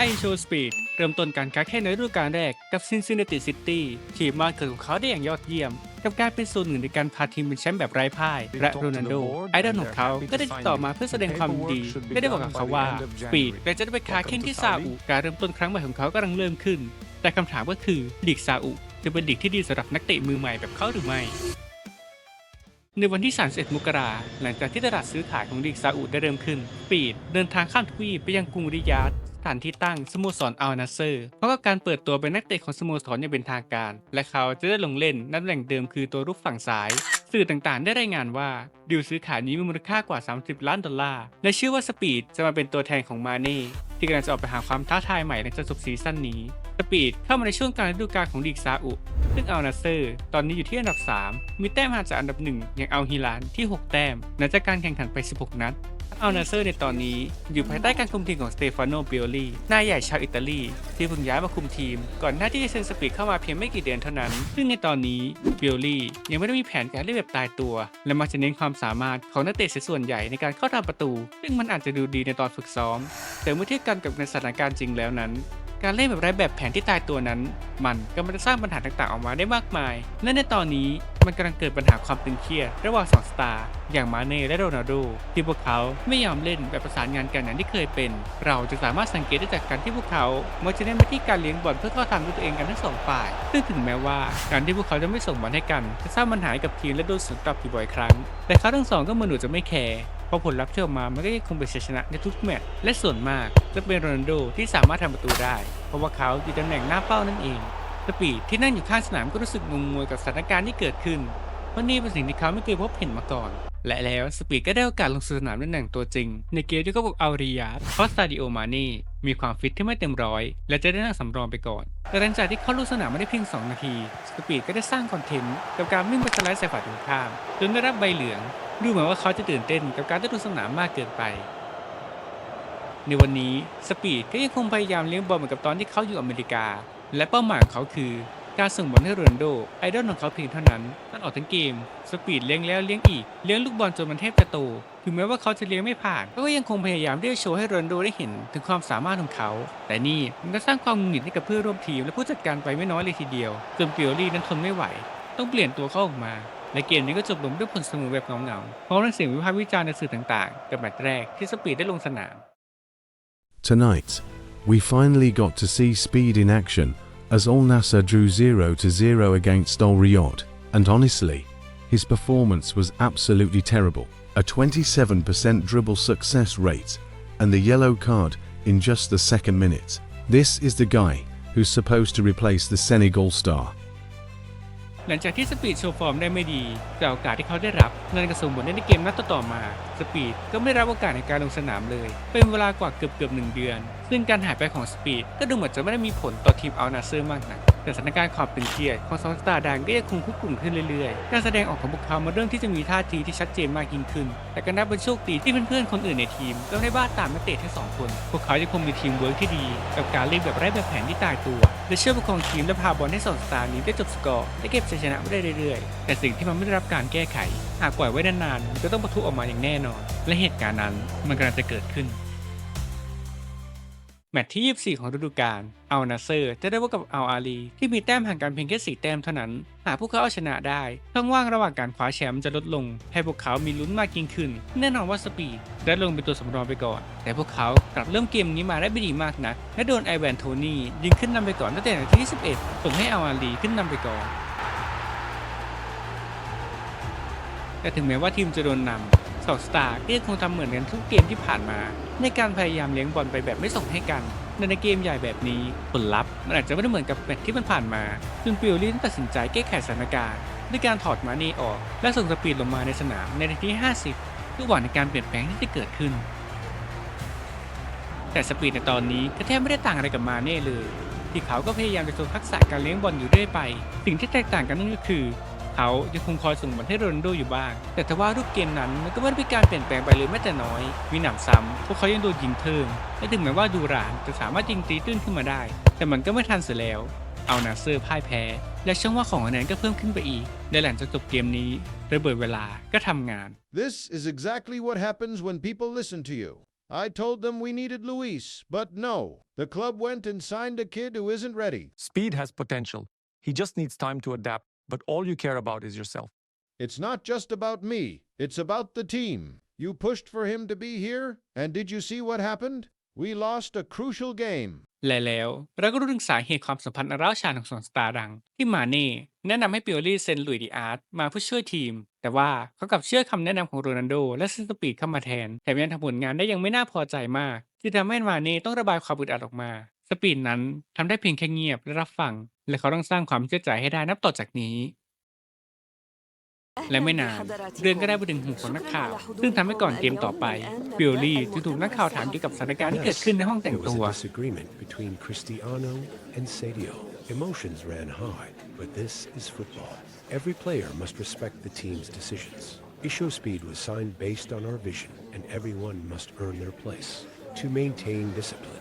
ไอโชสปีดเริ่มต้นการค้าแข่งในฤดูกาลแรกกับซินซิน n ติซิตี้ทีมมาเกิดของเขาได้อย่างยอดเยี่ยม กับการเป็นส่วนหนึ่งในการพาทีมเป็นแชมป์แบบไร้พ่าย และโรนัลโด ไอดอลของเขาก็ได้ติดต่อมาเพื่อแสดงความยินดีและได้บอกกับเขาว่าสปีดและจะได้ไปค้าแข่งที่ซาอุการเริ่มต้นครั้งใหม่ของเขากำลังเริ่มขึ้น แต่คำถามก็คือลีกซาอุจะเป็นลีกที่ดีสำหรับนักเตะมือใหม่แบบเขาหรือไม่ในวันที่ 31 มกราหลังจากที่ตลาดซื้อขายของลีกซาอุได้เริ่มขึ้น ปีดเดินทางข้ามทวีปไปยังกรุงริยาด สถานที่ตั้งสโมสรอัลนาเซอร์เพราะกับการเปิดตัวเป็นนักเตะของสโมสรอย่างเป็นทางการ และเขาจะได้ลงเล่นนัดแหล่งเดิมคือตัวรุกฝั่งซ้ายสื่อต่างๆ ได้รายงานว่าดีลซื้อขายนี้มีมูลค่ากว่า 30 ล้านดอลลาร์ และเชื่อว่าสปีดจะมาเป็นตัวแทนของมาเน่ที่กำลังจะออกไปหาความท้าทายใหม่หลังจากจบซีซั่นนี้ สปีดเข้ามาในช่วงกางฤดูกาลของลีกซาอุซึ่งอัลนาเซอร์ตอนนี้อยู่ที่อันดับ 3 มีแต้มห่างจากอันดับ 1 อย่างอัลฮิลานที่ 6 แต้มหลังจากการแข่งขันไป 16 นัด อัลนาเซอร์ในตอนนี้อยู่ภายใต้การคุมทีมของสเตฟานโนเบียลีนายใหญ่ชาวอิตาลี ที่เพิ่งย้ายมาคุมทีม ก่อนหน้าที่จะเซ็นสปีดเข้ามาเพียงไม่กี่เดือนเท่านั้น ซึ่งในตอนนี้เบียลียังไม่ได้มีแผนการเล่นแบบตายตัว และมักจะเน้นความสามารถของนักเตะเสียส่วนใหญ่ในการเข้าทำประตู ซึ่งมันอาจจะดูดีในตอนฝึกซ้อม แต่เมื่อเทียบกันกับในสถานการณ์จริงแล้วนั้น การเล่นแบบไร้แบบแผนที่ตายตัวนั้น มันก็มันจะสร้างปัญหาต่างๆออกมาได้มากมาย และในตอนนี้มันกำลังเกิดปัญหาความตึงเครียดระหว่างสองสตาร์อย่างมาเน่และโรนัลโดที่พวกเขาไม่ยอมเล่นแบบประสานงานกันอย่างที่เคยเป็น เราจะสามารถสังเกตได้จากการที่พวกเขาเมักจะเน้นไปที่การเลี้ยงบอลเพื่อเข้าทางด้วยตัวเองกันทั้งสองฝ่ายซึ่งถึงแม้ว่าการที่พวกเขาจะไม่ส่งบอลให้กันจะสร้างปัญหากับทีมและโดนสวนกลับอยู่บ่อยครั้ง แต่เขาทั้งสองก็มือนหนูจะไม่แคร์ เพราะผลลัพธ์ที่ออกมามันก็ยังคงเป็นชัยชนะในทุกแมตช์และส่วนมากจะเป็นโรนัลโดที่สามารถทำประตูได้ เพราะว่าเขาอยู่ตำแหน่งหน้าเป้านั่นเองสปีดที่นั่งอยู่ข้างสนามก็รู้สึกงงงวยกับสถานการณ์ที่เกิดขึ้นเพราะนี่เป็นสิ่งที่เขาไม่เคยพบเห็นมาก่อน และแล้วสปีดก็ได้โอกาสลงสู่สนามในตำแหน่งตัวจริง ในเกมที่เขาบุกอัลริยาดเพราะซาดิโอมาเน่มีความฟิตที่ไม่เต็มร้อย และจะได้นั่งสำรองไปก่อน แต่หลังจากที่เขาลงสนามไม่ได้เพียง 2 นาที สปีดก็ได้สร้างคอนเทนต์กับการวิ่งไปสไลด์ใส่ฝ่ายตรงข้ามจนได้รับใบเหลือง ดูเหมือนว่าเขาจะตื่นเต้นกับการได้ลงสนามมากเกินไป ในวันนี้สปีดก็ยังคงพยายามเลี้ยงบอลเหมือนกับตอนที่เขาอยู่อเมริกา และเป้าหมายของเขาคือการส่งบอลให้โรนโด ไอดอลของเขาเพียงเท่านั้นตลอดทั้งเกม สปีดเลี้ยงแล้วเลี้ยงอีก เลี้ยงลูกบอลจนมันแทบจะโต ถึงแม้ว่าเขาจะเลี้ยงไม่ผ่าน ก็ยังคงพยายามที่จะโชว์ให้โรนโดได้เห็นถึงความสามารถของเขา แต่นี่มันก็สร้างความหงุดหงิดให้กับเพื่อนร่วมทีม และผู้จัดการไปไม่น้อยเลยทีเดียวจนเปียรี่นั้นทนไม่ไหว ต้องเปลี่ยนตัวเขาออกมา และเกมนี้ก็จบลงด้วยผลเสมอแบบเหงาๆเพราะเรื่องเสียงวิพากษ์วิจารณ์ในสื่อต่างๆ กับแมตช์แรกที่สปีดได้ลงสนาม Tonight, we finally got to see speed in action as Al Nasser drew 0 to 0 against Al Riyadh, and honestly, his performance was absolutely terrible. A 27% dribble success rate and the yellow card in just the second minute. This is the guy who's supposed to replace the Senegal star. หลังจากที่สปีดโชว์ฟอร์มได้ไม่ดีจากโอกาสที่เขาได้รับนั่นก็ส่งผลให้ในเกมนัดต่อๆมา สปีดก็ไม่รับโอกาสในการลงสนามเลย เป็นเวลากว่าเกือบเกือบหนึ่งเดือน ซึ่งการหายไปของสปีดก็ดูเหมือนจะไม่ได้มีผลต่อทีมอัลนาเซอร์มากนักแต่สถานการณ์ความตึงเครียดของสองสตาร์ดังก็ยังคงคุกรุ่นขึ้นเรื่อยๆ การแสดงออกของพวกเขามาเรื่องที่จะมีท่าทีที่ชัดเจนมากยิ่งขึ้น แต่ก็นับเป็นโชคดีที่เพื่อนๆคนอื่นในทีมก็ไม่ได้บ้าตามนักเตะทั้งสองคน พวกเขายังคงมีทีมเวิร์กที่ดี กับการเล่นแบบไร้แบบแผนที่ตายตัว และเชื่อประคองทีมและพาบอลให้สองสตาร์นี้ได้จบสกอร์และเก็บชัยชนะไว้ได้เรื่อยๆ แต่สิ่งที่มันไม่ได้รับการแก้ไข หากปล่อยไว้นานๆมันก็ต้องปะทุออกมาอย่างแน่นอน และเหตุการณ์นั้นมันกำลังจะเกิดขึ้น แมตช์ที่ 24 ของฤดูกาลอัลนาเซอร์จะได้พบกับอัลอาลีที่มีแต้มห่างกันเพียงแค่4แต้มเท่านั้น หากพวกเขาเอาชนะได้ช่องว่างระหว่างการคว้าแชมป์จะลดลง ให้พวกเขามีลุ้นมากยิ่งขึ้น แน่นอนว่าสปีดได้ลงเป็นตัวสำรองไปก่อน แต่พวกเขากลับเริ่มเกมนี้มาได้ไม่ดีมากนักและโดนไอแวนโทนี่ยิงขึ้นนำไปก่อนตั้งแต่นาทีที่ 11 ส่งให้อัลอาลีขึ้นนำไปก่อนแต่ถึงแม้ว่าทีมจะโดนนำ สองสตาร์ก็ยังคงทำเหมือนกันทุกเกมที่ผ่านมา ในการพยายามเลี้ยงบอลไปแบบไม่ส่งให้กันในเกมใหญ่แบบนี้ผลลัพธ์มันอาจจะไม่ได้เหมือนกับแมตช์ที่มันผ่านมาจนปิโอลี่ต้องตัดสินใจแก้ไขสถานการณ์ด้วยการถอดมานี่ออก และส่งสปีดลงมาในสนามในนาที 50 เพื่อหวังในการเปลี่ยนแปลงที่จะเกิดขึ้น แต่สปีดในตอนนี้ก็แทบไม่ได้ต่างอะไรกับมาเน่เลย ที่เขาก็พยายามจะโชว์ทักษะการเลี้ยงบอลอยู่เรื่อยไป สิ่งที่แตกต่างกันนั่นก็คือ เขายังคงคอยส่งบอลให้โรนัลโดอยู่บ้าง แต่ทว่ารูปเกมนั้นมันก็ไม่ได้มีการเปลี่ยนแปลงไปเลยแม้แต่น้อย มีหนำซ้ำพวกเขายังโดนยิงเพิ่มและถึงแม้ว่าดูรานจะสามารถยิงตีตื้นขึ้นมาได้ แต่มันก็ไม่ทันเสียแล้ว เอานาเซอร์พ่ายแพ้ และช่องว่างของคะแนนก็เพิ่มขึ้นไปอีกและหลังจากจบเกมนี้ระเบิดเวลาก็ทำงาน This is exactly what happens when people listen to you. I told them we needed Luis, but no. The club went and signed a kid who isn't ready. Speed has potential. He just needs time to adapt, but all you care about is yourself. It's not just about me, it's about the team. You pushed for him to be here, and did you see what happened? We lost a crucial game. และแล้วเราก็รู้ถึงสาเหตุความสัมพันธ์อันร้าวฉานของสองสตาร์ดัง ที่มาเน่แนะนำให้ปิโอลี่เซ็นหลุยส์ดีอาร์ตมาเพื่อช่วยทีม แต่ว่าเขากลับเชื่อคำแนะนำของโรนัลโด และเซนสปีดเข้ามาแทน แถมยังทำผลงานได้ยังไม่น่าพอใจมาก ที่ทำให้มาเน่ต้องระบายความอึดอัดออกมา สปีดนั้นทำได้เพียงแค่เงียบและรับฟัง และเขาต้องสร้างความเชื่อใจให้ได้นับต่อจากนี้ และไม่นานเรื่องก็ได้ไปถึงหูของนักข่าว ซึ่งทำให้ก่อนเกมต่อไปปิโอลี่จึงถูกนักข่าวถามเกี่ยวกับสถานการณ์ที่เกิดขึ้นในห้องแต่ง There was ตัว a disagreement between Cristiano and Sadio. Emotions ran high, but this is football. Every player must respect the team's decisions. Isho Speed was signed based on our vision, and everyone must earn their place. To maintain discipline,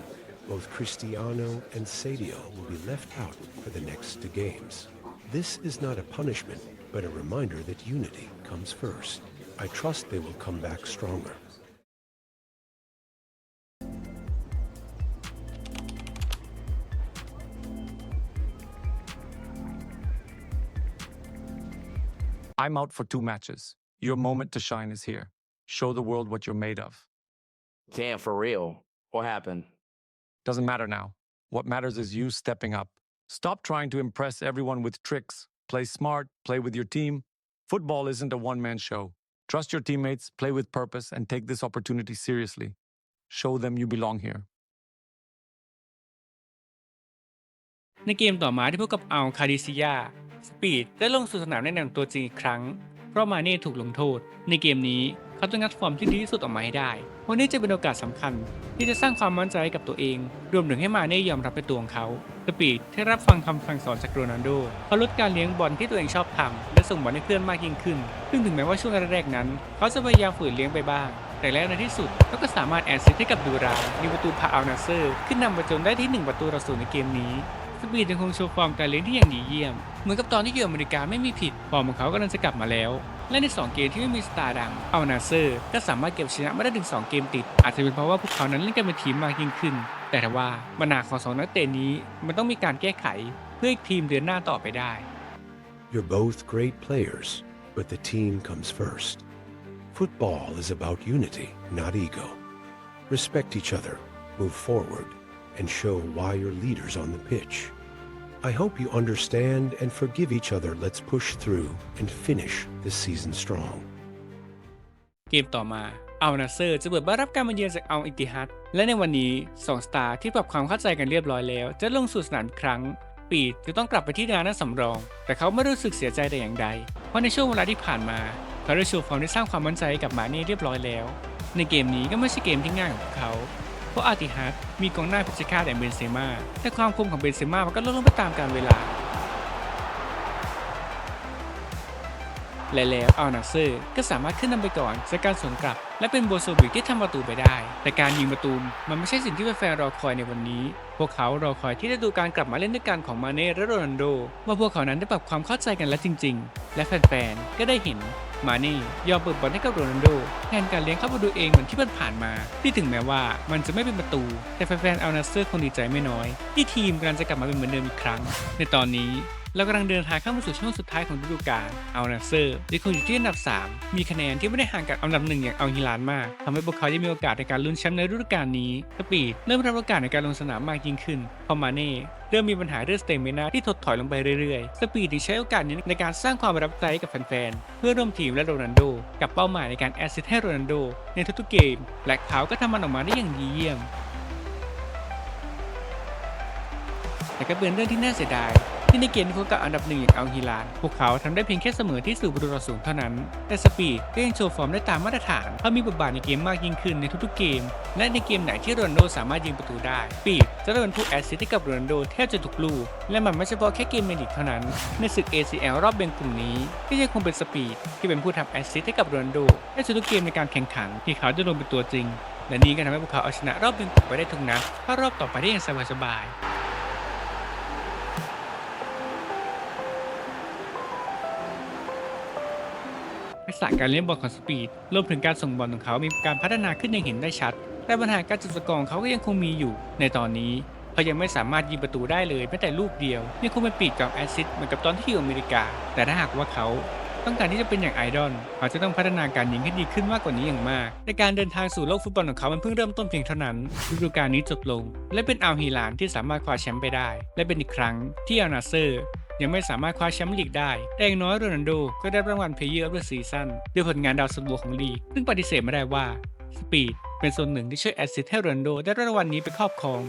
both Cristiano and Sadio will be left out for the next two games. This is not a punishment, but a reminder that unity comes first. I trust they will come back stronger. I'm out for two matches. Your moment to shine is here. Show the world what you're made of. Damn, for real. What happened? Doesn't matter now. What matters is you stepping up. Stop trying to impress everyone with tricks. Play smart, play with your team. Football isn't a one man show. Trust your teammates, play with purpose, and take this opportunity seriously. Show them you belong here. ในเกมต่อมาที่พบกับอัลคาดิซิยาสปีดได้ลงสู่สนามแนะนำตัวจริงอีกครั้ง เพ ราะมาเน่ถูกลงโทษ ในเกมนี้เขาต้องงัดฟอร์มที่ดีที่สุดออกมาให้ได้เพราะนี่จะเป็นโอกาสสำคัญ ที่จะสร้างความมั่นใจให้กับตัวเอง รวมถึงให้มาเน่ยอมรับในตัวของเขาสปีดที่รับฟังคำสั่งสอนจากโรนัลโดเขาลดการเลี้ยงบอลที่ตัวเองชอบทำและส่งบอลให้เพื่อนมากยิ่งขึ้น ซึ่งถึงแม้ว่าช่วงแรกๆนั้น เขาจะพยายามฝืนเลี้ยงไปบ้าง แต่แล้วในที่สุดเขาก็สามารถแอสซิสต์ให้กับดูราในประตูพาอัลนาเซอร์ ขึ้นนำมาจนได้ที่หนึ่งประตูต่อศูนย์ในเกมนี้ สปีดยังคงโชว์ฟอร์มการเลี้ยงที่อย่างดีเยี่ยม เหมือนกับตอนที่อยู่อเมริกาไม่มีผิด ฟอร์มของเขากำลังจะกลับมาแล้ว และใน 2 เกมที่ไม่มีสตาร์ดังอัลนาเซอร์ ก็สามารถเก็บชนะมาได้ถึง 2 เกมติด อาจจะเป็นเพราะว่าพวกเขานั้นเล่นกันเป็นทีมมากยิ่งขึ้น แต่ถ้าว่าปัญหาของสองนักเตะนี้มันต้องมีการแก้ไขเพื่อทีมเดินหน้าต่อไปได้ You're both great players, but the team comes first. Football is about unity, not ego. Respect each other, move forward, and show why your leaders on the pitch. I hope you understand and forgive each other. Let's push through and finish this season strong. เกมต่อมาอัลนาเซอร์จะเปิดบ้านรับการมาเยือนจากอัลอิติฮัดและในวันนี้สองสตาร์ที่ปรับความเข้าใจกันเรียบร้อยแล้ว จะลงสู่สนามครั้ง ปีดจะต้องกลับไปที่ดานั้นสำรอง แต่เขาไม่รู้สึกเสียใจแต่อย่างใด เพราะในช่วงเวลาที่ผ่านมาเขาได้โชว์ฟอร์มที่สร้างความมั่นใจกับมาเน่เรียบร้อยแล้ว ในเกมนี้ก็ไม่ใช่เกมที่ง่ายของเขา ราะอาติฮัดมีกองหน้าพิชฆาตอย่างเบนเซม่าแต่ความคมของเบนเซม่ามันก็ลดลงไปตามกาลเวลา และแล้วอัลนาเซอร์ก็สามารถขึ้นนำไปก่อนจากการสวนกลับ และเป็นโบโซบิกที่ทำประตูไปได้ แต่การยิงประตูมันไม่ใช่สิ่งที่แฟนๆรอคอยในวันนี้ พวกเขารอคอยที่จะดูการกลับมาเล่นด้วยกันของมาเน่และโรนัลโดว่าพวกเขานั้นได้ปรับความเข้าใจกันแล้วจริง ๆ และแฟนๆก็ได้เห็นมาเน่ยอมเปิดบอลให้กับโรนัลโดแทนการเลี้ยงเข้าประตูเองเหมือนที่ผ่านมา ที่ถึงแม้ว่ามันจะไม่เป็นประตู แต่แฟนๆอัลนาเซอร์คงดีใจไม่น้อย ที่ทีมกำลังจะกลับมาเป็นเหมือนเดิมอีกครั้ง ในตอนนี้ เรากำลังเดินทางเข้ามาสู่ช่วงสุดท้ายของฤดูกาลเอัลนาเซอร์ยังคงอยู่ที่อันดับ 3 มีคะแนนที่ไม่ได้ห่างกับอันดับหนึ่งอย่างอัลฮิลานมากทำให้พวกเขายังมีโอกาสในการลุ้นแชมป์ในฤดูกาลนี้สปีดเริ่มรับโอกาสในการลงสนามมากยิ่งขึ้นพอมาเน่เริ่มมีปัญหาเรื่องสเตมินาที่ถดถอยลงไปเรื่อยๆ สปีดจึงใช้โอกาสนี้ในการสร้างความประทับใจให้กับแฟนๆ เพื่อร่วมทีมและโรนัลโด กับเป้าหมายในการแอสซิสต์ให้โรนัลโด ในทุกๆเกม และเขาก็ทำมันออกมาได้อย่างดีเยี่ยม แต่ก็เป็นเรื่องที่น่าเสียดาย ที่ในเกมที่พบกับอันดับหนึ่งอย่างอัลฮิลาน พวกเขาทำได้เพียงแค่เสมอที่สู่ประตูต่อศูนย์เท่านั้น แต่สปีดก็ยังโชว์ฟอร์มได้ตามมาตรฐานเขามีบทบาทในเกมมากยิ่งขึ้นในทุกๆเกม และในเกมไหนที่โรนโดสามารถยิงประตูได้ ปีดจะได้เป็นผู้แอสซิสต์ให้กับโรนโดแทบจะทุกลูก และมันไม่เฉพาะแค่เกมเมลิกเท่านั้น ในศึก ACL รอบแบ่งกลุ่มนี้ก็ยังคงเป็นสปีดที่เป็นผู้ทำแอสซิสต์ให้กับโรนโดในทุกๆเกมในการแข่งขันที่เขาจะลงเป็นตัวจริงและนี่ก็ทำให้พวกเขาเอาชนะรอบแบ่งกลุ่มไปได้ทุกนัดเข้ารอบต่อไปได้อย่างสบายๆ ทักษะการเล่นบอลของสปีดรวมถึงการส่งบอลของเขามีการพัฒนาขึ้นอย่างเห็นได้ชัด แต่ปัญหาการจุดสกอร์ของเขาก็ยังคงมีอยู่ ในตอนนี้เขายังไม่สามารถยิงประตูได้เลยแม้แต่ลูกเดียวยังคงเป็นปีกกับแอซิสเหมือนกับตอนที่อยู่อเมริกา แต่ถ้าหากว่าเขาต้องการที่จะเป็นอย่างไอดอลเขาจะต้องพัฒนาการยิงให้ดีขึ้นมากกว่านี้อย่างมาก ในการเดินทางสู่โลกฟุตบอลของเขามันเพิ่งเริ่มต้นเพียงเท่านั้นฤดูกาลนี้จบลง และเป็นอัลฮิลานที่สามารถคว้าแชมป์ไปได้ และเป็นอีกครั้งที่อัลนาเซอร์ ยังไม่สามารถคว้าแชมป์ลีกได้ แต่อย่างน้อยโรนัลโดก็ได้รางวัลเพลเยอร์ออฟเดอะซีซั่นด้วยผลงานดาวซันโวของลีกซึ่งปฏิเสธไม่ได้ว่าสปีดเป็นส่วนหนึ่งที่ช่วยแอสซิสต์ให้โรนัลโดได้รางวัลนี้ไปครอบครอง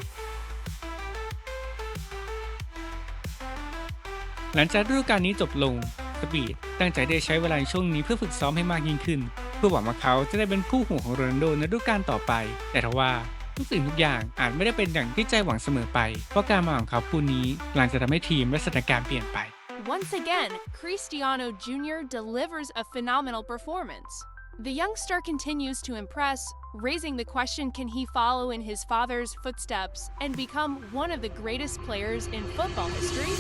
หลังจากฤดูกาลนี้จบลงสปีดตั้งใจได้ใช้เวลาในช่วงนี้เพื่อฝึกซ้อมให้มากยิ่งขึ้น เพื่อหวังว่าเขาจะได้เป็นคู่หูของโรนัลโดในฤดูกาลต่อไป แต่ทว่า ทุกสิ่งทุกอย่างอาจไม่ได้เป็นอย่างที่ใจหวังเสมอไป เพราะการมาของเขาคู่นี้หลังจะทำให้ทีมและสถานการณ์เปลี่ยนไป Once again, Cristiano Jr. delivers a phenomenal performance. The young star continues to impress, raising the question can he follow in his father's footsteps and become one of the greatest players in football history?